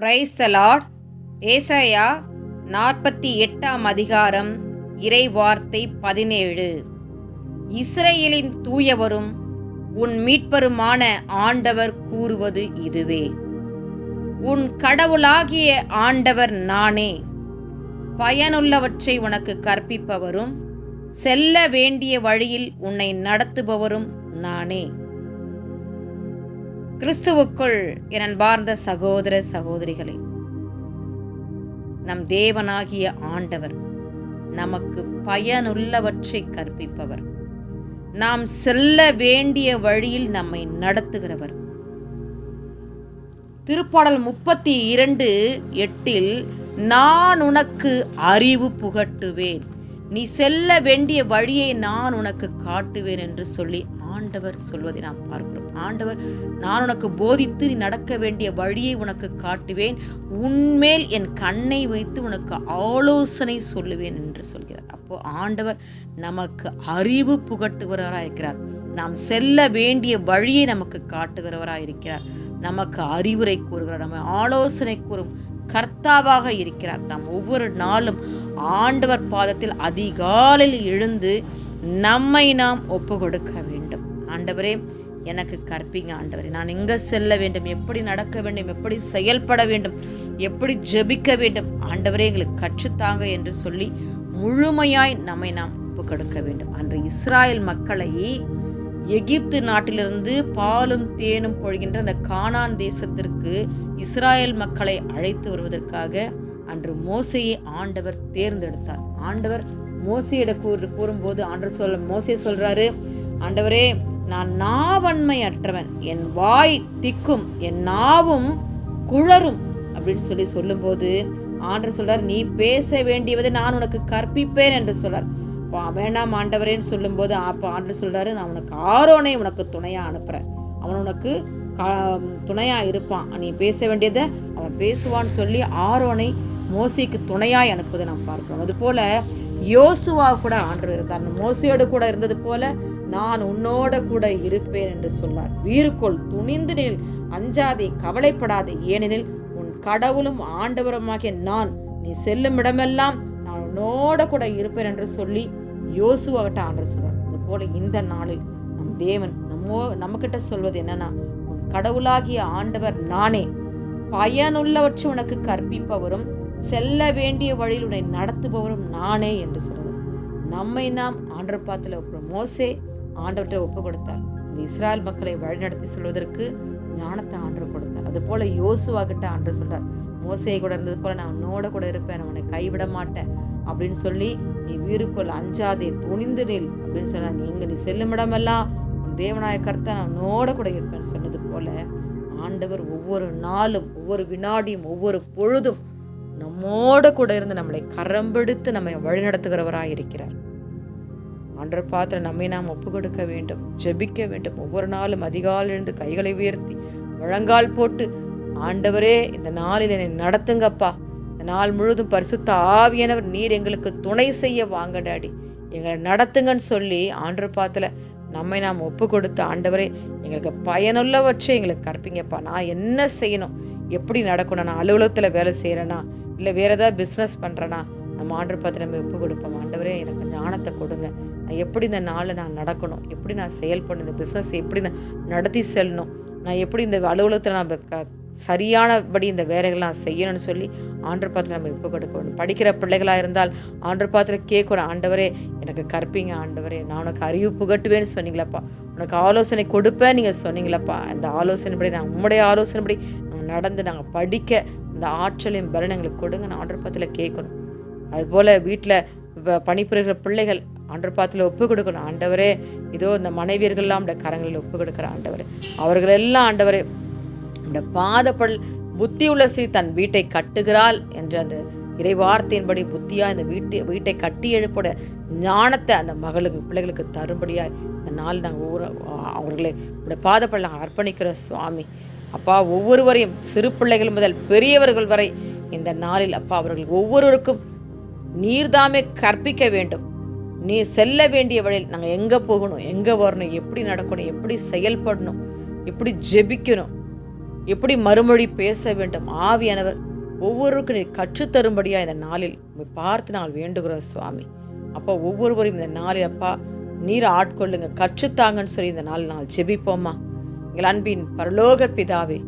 Price தலாட் ஏசாயா நாற்பத்தி எட்டாம் அதிகாரம் இறை வார்த்தை பதினேழு. இஸ்ரேலின் தூயவரும் உன் மீட்பருமான ஆண்டவர் கூறுவது இதுவே. உன் கடவுளாகிய ஆண்டவர் நானே. பயனுள்ளவற்றை உனக்கு கற்பிப்பவரும் செல்ல வேண்டிய வழியில் உன்னை நடத்துபவரும் நானே. கிறிஸ்துவுக்குள் என் அன்பார்ந்த சகோதர சகோதரிகளே நம் தேவனாகிய ஆண்டவர் நமக்கு பயனுள்ளவற்றை கற்பிப்பவர். நாம் செல்ல வேண்டிய வழியில் நம்மை நடத்துகிறவர். திருப்பாடல் முப்பத்தி இரண்டு எட்டில் நான் உனக்கு அறிவு புகட்டுவேன். நீ செல்ல வேண்டிய வழியை நான் உனக்கு காட்டுவேன் என்று சொல்லி ஆண்டவர் சொல்வதை நாம் பார்க்கிறோம். ஆண்டவர் நான் உனக்கு போதித்து நீ நடக்க வேண்டிய வழியை உனக்கு காட்டுவேன். உன்மேல் என் கண்ணை வைத்து உனக்கு ஆலோசனை சொல்லுவேன் என்று சொல்கிறார். அப்போ ஆண்டவர் நமக்கு அறிவு புகட்டுகிறவராக இருக்கிறார் நாம் செல்ல வேண்டிய வழியை நமக்கு காட்டுகிறவராக இருக்கிறார் நமக்கு அறிவுரை கூறுகிறார். நம்ம ஆலோசனை கூறும் கர்த்தாவாக இருக்கிறார். நாம் ஒவ்வொரு நாளும் ஆண்டவர் பாதத்தில் அதிகாலையில் எழுந்து நம்மை நாம் ஒப்பு கொடுக்க வேண்டும். ஆண்டவரே எனக்கு கற்பிங்க ஆண்டவரே. நான் எங்கே செல்ல வேண்டும்? எப்படி நடக்க வேண்டும்? எப்படி செயல்பட வேண்டும்? எப்படி ஜெபிக்க வேண்டும்? ஆண்டவரே எங்களுக்கு கற்றுத்தாங்க என்று சொல்லி முழுமையாய் நம்மை நாம் ஒப்பு கொடுக்க வேண்டும். அன்று இஸ்ராயல் மக்களை எகிப்து நாட்டிலிருந்து பாலும் தேனும் பொழிகின்ற அந்த கானான் தேசத்திற்கு இஸ்ராயல் மக்களை அழைத்து வருவதற்காக அன்று மோசையை ஆண்டவர் தேர்ந்தெடுத்தார். ஆண்டவர் மோசையிட கூறு கூறும்போது ஆண்டவர் சொல் மோசையை சொல்கிறாரு ஆண்டவரே நான் நாவன்மையற்றவன். என் வாய் திக்கும் என் நாவும் குளரும் அப்படின்னு சொல்லி சொல்லும்போது ஆண்டர் சொல்றார் நீ பேச வேண்டியதை நான் உனக்கு கற்பிப்பேன் என்று சொல்றார். இப்போ வேண்டாம் ஆண்டவரேன்னு சொல்லும்போது அப்போ ஆண்டர் சொல்றாரு நான் உனக்கு ஆரோனை உனக்கு துணையாக அனுப்புறேன். அவன் உனக்கு துணையாக இருப்பான். நீ பேச வேண்டியதை அவன் பேசுவான்னு சொல்லி ஆரோனை மோசிக்கு துணையாய் அனுப்புவதை நாம் பார்க்கிறோம். அதுபோல் யோசுவா கூட ஆண்டர் இருந்தார். மோசையோடு கூட இருந்தது போல நான் உன்னோட கூட இருப்பேன் என்று சொன்னார். வீருக்குள் துணிந்து நில். அஞ்சாதே கவலைப்படாதே. ஏனெனில் உன் கடவுளும் ஆண்டவருமாகிய நான். நீ செல்லும் இடமெல்லாம் நான் உன்னோட கூட இருப்பேன் என்று சொல்லி யோசுவாகிட்ட ஆண்டர் சொல்றார் அது போல இந்த நாளில் நம் தேவன் நம்மோ நம்மக்கிட்ட சொல்வது என்னன்னா உன் கடவுளாகிய ஆண்டவர் நானே. பயனுள்ளவற்றை உனக்கு கற்பிப்பவரும் செல்ல வேண்டிய வழியில் உன்னை நடத்துபவரும் நானே என்று சொல்றார் நம்மை நாம் ஆண்டர் பாத்துல மோசே ஆண்டவர்கிட்ட ஒப்பு கொடுத்தார். இந்த இஸ்ராயல் மக்களை வழிநடத்தி சொல்வதற்கு ஞானத்தை ஆண்டு கொடுத்தார். அதுபோல் யோசுவா கிட்ட ஆண்டு சொல்றார் மோசையை கூட இருந்தது போல நான் உன்னோட கூட இருப்பேன் உன்னை கைவிட மாட்டேன் அப்படின்னு சொல்லி நீ வீருக்குள் அஞ்சாதே துணிந்து நில் அப்படின்னு சொன்னார் நீ நீ செல்லும் இடமெல்லாம் உன் தேவநாய கர்த்தா நான் உன்னோட கூட இருப்பேன்னு சொன்னது போல ஆண்டவர் ஒவ்வொரு நாளும் ஒவ்வொரு வினாடியும் ஒவ்வொரு பொழுதும் நம்மோட கூட இருந்து நம்மளை கரம்பெடுத்து நம்மை வழிநடத்துகிறவராக இருக்கிறார். ஆண்டர் பாத்திர நம்மை நாம் ஒப்பு கொடுக்க வேண்டும் ஜெபிக்க வேண்டும். ஒவ்வொரு நாளும் அதிகாலை எழுந்து கைகளை உயர்த்தி முழங்கால் போட்டு ஆண்டவரே இந்த நாளில் என்னை நடத்துங்கப்பா. இந்த நாள் முழுதும் பரிசுத்த ஆவியானவர் நீர் எங்களுக்கு துணை செய்ய வாங்க டாடி. எங்களை நடத்துங்கன்னு சொல்லி ஆண்டர் பாத்தில் நம்மை நாம் ஒப்பு கொடுத்த ஆண்டவரே எங்களுக்கு பயனுள்ளவற்றை எங்களுக்கு கற்பிங்கப்பா. நான் என்ன செய்யணும்? எப்படி நடக்கணும்? நான் அலுவலகத்தில் வேலை செய்கிறேனா இல்லை வேறு ஏதாவது பிஸ்னஸ் பண்ணுறேனா நம்ம ஆண்டர் பார்த்து நம்ம ஒப்பு கொடுப்போம்? ஆண்டவரே எனக்கு ஞானத்தை கொடுங்க. நான் எப்படி இந்த நாளில் நான் நடக்கணும்? எப்படி நான் செயல்படணும் இந்த பிஸ்னஸ் எப்படி நான் நடத்தி செல்லணும்? நான் எப்படி இந்த அலுவலகத்தில் நம்ம க சரியானபடி இந்த வேலைகள்லாம் செய்யணும்னு சொல்லி ஆண்டர் பாத்திரம் நம்ம இப்போ கொடுக்கணும் படிக்கிற பிள்ளைகளாக இருந்தால் ஆண்டர் பாத்திரம் கேட்கணும் ஆண்டவரே எனக்கு கற்பிங்க ஆண்டவரே. நான் உனக்கு அறிவு புகட்டுவேன்னு சொன்னீங்களப்பா. உனக்கு ஆலோசனை கொடுப்பேன் நீங்கள் சொன்னீங்களப்பா. அந்த ஆலோசனைப்படி நான் உங்களுடைய ஆலோசனைப்படி நாங்கள் நடந்து நாங்கள் படிக்க இந்த ஆற்றலையும் பலன் எங்களுக்கு கொடுங்க நான் ஆண்டர் பாத்திரம் கேட்கணும். அதுபோல் வீட்டில் பணிபுரிகிற பிள்ளைகள் ஆண்டர் பாத்தில் ஒப்பு கொடுக்கணும். ஆண்டவரே இதோ இந்த மனைவியர்கள்லாம் அந்த கரங்களில் ஒப்பு கொடுக்குற ஆண்டவர். அவர்களெல்லாம் ஆண்டவரே இந்த பாதப்பல் புத்தி உள்ள ஸ்ரீ தன் வீட்டை கட்டுகிறாள் என்ற அந்த இறைவார்த்தையின்படி புத்தியாக இந்த வீட்டு வீட்டை கட்டி எழுப்போட ஞானத்தை அந்த மகளுக்கு பிள்ளைகளுக்கு தரும்படியாக இந்த நாள் நாங்கள் ஒவ்வொரு அவர்களை இந்த பாதப்பல் நாங்கள் அர்ப்பணிக்கிற சுவாமி. அப்பா ஒவ்வொருவரையும் சிறு பிள்ளைகள் முதல் பெரியவர்கள் வரை இந்த நாளில் அப்பா அவர்கள் ஒவ்வொருவருக்கும் நீர்தாமே கற்பிக்க வேண்டும். நீ செல்ல வேண்டிய வழியில் நாங்கள் எங்கே போகணும் எங்கே வரணும் எப்படி நடக்கணும் எப்படி செயல்படணும் எப்படி ஜெபிக்கணும் எப்படி மறுமொழி பேச வேண்டும். ஆவியானவர் ஒவ்வொருவருக்கும் நீ கற்றுத்தரும்படியாக இந்த நாளில் பார்த்து நாங்கள் வேண்டுகிறோம் சுவாமி. அப்போ ஒவ்வொருவரும் இந்த நாளில் அப்பா நீர் ஆட்கொள்ளுங்க கற்றுத்தாங்கன்னு சொல்லி இந்த நாளில் நாங்கள் ஜெபிப்போம்மா. எங்கள் அன்பின் பரலோக பிதாவே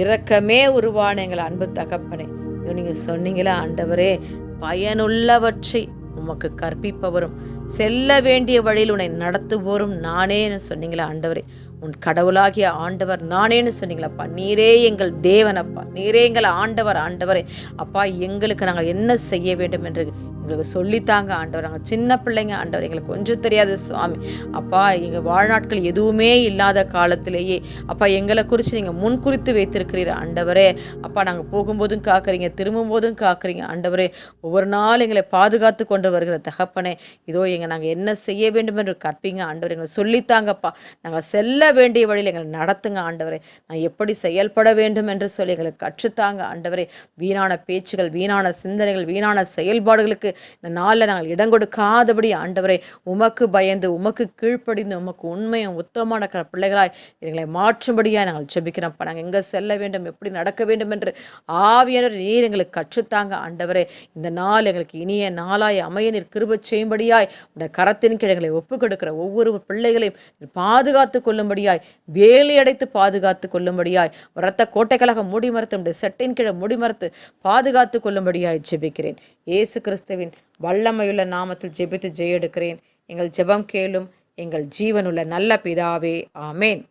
இரக்கமே உருவான எங்கள் அன்பு தகப்பனே. நீங்கள் சொன்னீங்களே ஆண்டவரே பயனுள்ளவற்றை உமக்கு கற்பிப்பவரும் செல்ல வேண்டிய வழியில் உன்னை நடத்துவோரும் நானேன்னு சொன்னீங்களா ஆண்டவரே. உன் கடவுளாகிய ஆண்டவர் நானேன்னு சொன்னீங்களப்பா நீரே எங்கள் தேவனப்பா நீரே எங்கள் ஆண்டவர் ஆண்டவரே. அப்பா எங்களுக்கு நாங்கள் என்ன செய்ய வேண்டும் என்று எங்களுக்கு சொல்லித்தாங்க ஆண்டவர். நாங்கள் சின்ன பிள்ளைங்க ஆண்டவர். எங்களுக்கு கொஞ்சம் தெரியாது சுவாமி. அப்பா எங்கள் வாழ்நாட்கள் எதுவுமே இல்லாத காலத்திலேயே அப்பா எங்களை குறித்து நீங்கள் முன்குறித்து வைத்திருக்கிறீர் ஆண்டவரே. அப்பா நாங்கள் போகும்போதும் காக்குறீங்க திரும்பும்போதும் காக்குறீங்க ஆண்டவரே. ஒவ்வொரு நாள் எங்களை பாதுகாத்து கொண்டு வருகிற தகப்பனே. இதோ எங்கள் நாங்கள் என்ன செய்ய வேண்டும் என்று கற்பீங்க ஆண்டவர். எங்களை சொல்லித்தாங்கப்பா. நாங்கள் செல்ல வேண்டிய வழியில் எங்களை நடத்துங்க ஆண்டவரே. நான் எப்படி செயல்பட வேண்டும் என்று சொல்லி எங்களுக்கு கற்றுத்தாங்க ஆண்டவரே. வீணான பேச்சுகள் வீணான சிந்தனைகள் வீணான செயல்பாடுகளுக்கு இந்த நாளில் நாங்கள் இடம் கொடுக்காதபடி ஆண்டவரை உமக்கு பயந்து உமக்கு கீழ்ப்படிந்து உமக்கு உண்மையும் உத்தமான பிள்ளைகளாய் எங்களை மாற்றும்படியாக நாங்கள் ஜெபிக்கிறோம்ப்பா. நாங்கள் எங்கே செல்ல வேண்டும் எப்படி நடக்க வேண்டும் என்று ஆவியானவர் நீர் எங்களுக்கு கற்றுத்தாங்க ஆண்டவரே. இந்த நாள் எங்களுக்கு இனிய நாளாய் அமைய நீர் கிருப செய்யும்படியாய் உடைய கரத்தின் கிழங்களை ஒப்புக் கொடுக்கிற ஒவ்வொரு பிள்ளைகளையும் பாதுகாத்து கொள்ளும்படியாய் வேலி அடைத்து பாதுகாத்து கொள்ளும்படியாய் ரத்த கோட்டைகளாக மூடி மறுத்து உடைய செட்டின் கீழே மூடி மறுத்து பாதுகாத்து கொள்ளும்படியாய் ஜெபிக்கிறேன். ஏசு கிறிஸ்துவின் வல்லமையுள்ள நாமத்தில் ஜெபித்து ஜெயெடுக்கிறேன். எங்கள் ஜெபம் கேளும் எங்கள் ஜீவனுள்ள நல்ல பிதாவே. ஆமேன்.